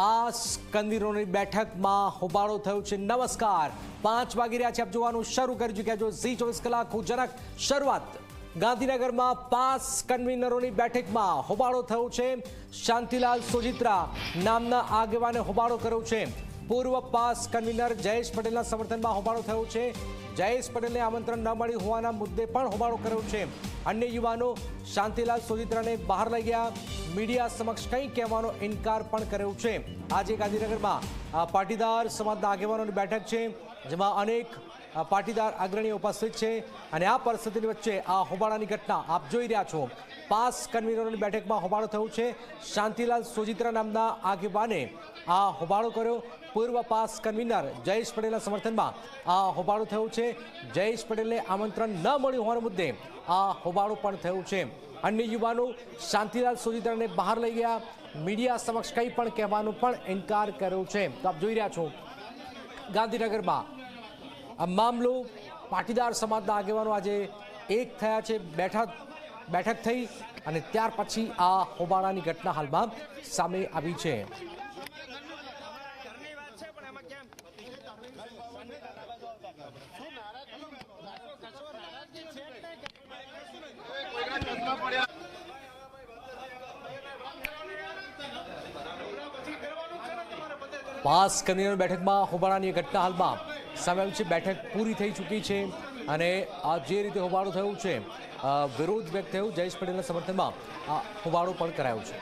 Pass કંદીરોની બેઠકમાં હોબાળો થયો છે. નમસ્કાર. પાંચ વાગી રહ્યા છે. આપ જોવાનું શરૂ કરી ચૂક્યા છો. ઝી ચોવીસ કલાક હું જનક. શરૂઆત ગાંધીનગરમાં પાસ કન્વીનરોની બેઠકમાં હોબાળો થયો છે. શાંતિલાલ સોજિત્રા નામના આગેવાને હોબાળો કર્યો છે. પૂર્વ પાસ કન્વીનર જયેશ પટેલના સમર્થનમાં હોબાળો થયો છે. જયેશ પટેલને આમંત્રણ ન મળ્યું હોવાના મુદ્દે પણ હોબાળો કર્યો છે. અન્ય યુવાનો શાંતિલાલ સોજિત્રાને બહાર લઈ ગયા. મીડિયા સમક્ષ કંઈ કહેવાનો ઇનકાર પણ કર્યો છે. આજે ગાંધીનગરમાં પાટીદાર સમાજના આગેવાનોની બેઠક છે, જેમાં અનેક પાટીદાર અગ્રણીઓ ઉપસ્થિત છે અને આ પરિસ્થિતિની વચ્ચે આ હોબાળાની ઘટના આપ જોઈ રહ્યા છો. પાસ કન્વીનરોની બેઠકમાં હોબાળો થયું છે. શાંતિલાલ સોજિત્રા નામના આગેવાને આ હોબાળો કર્યો પૂર્વ પાસ કન્વીનર જયેશ પટેલના સમર્થનમાં. આ હોબાળો થયું છે. જયેશ પટેલને આમંત્રણ ન મળ્યું હોવાના મુદ્દે આ હોબાળો પણ થયું છે. અન્ય યુવાનો શાંતિલાલ સોજિત્રાને બહાર લઈ ગયા. મીડિયા સમક્ષ કંઈ પણ કહેવાનો પણ ઇનકાર કર્યો છે. તો આપ જોઈ રહ્યા છો, ગાંધીનગરમાં આ મામલો પાટીદાર સમાજના આગેવાનો આજે એક થયા છે બેઠક બેઠક થઈ અને ત્યાર પછી આ હોબાળાની ઘટના હાલમાં સામે આવી છે. પાસ કન્વીનર બેઠકમાં હોબાળાની ઘટના હાલમાં. સામે છે બેઠક પૂરી થઈ ચૂકી છે અને આ જે રીતે હોબાળો થયું છે વિરોધ વ્યક્ત થયો, જયેશ પટેલના સમર્થનમાં આ હોબાળો પણ કરાયો છે.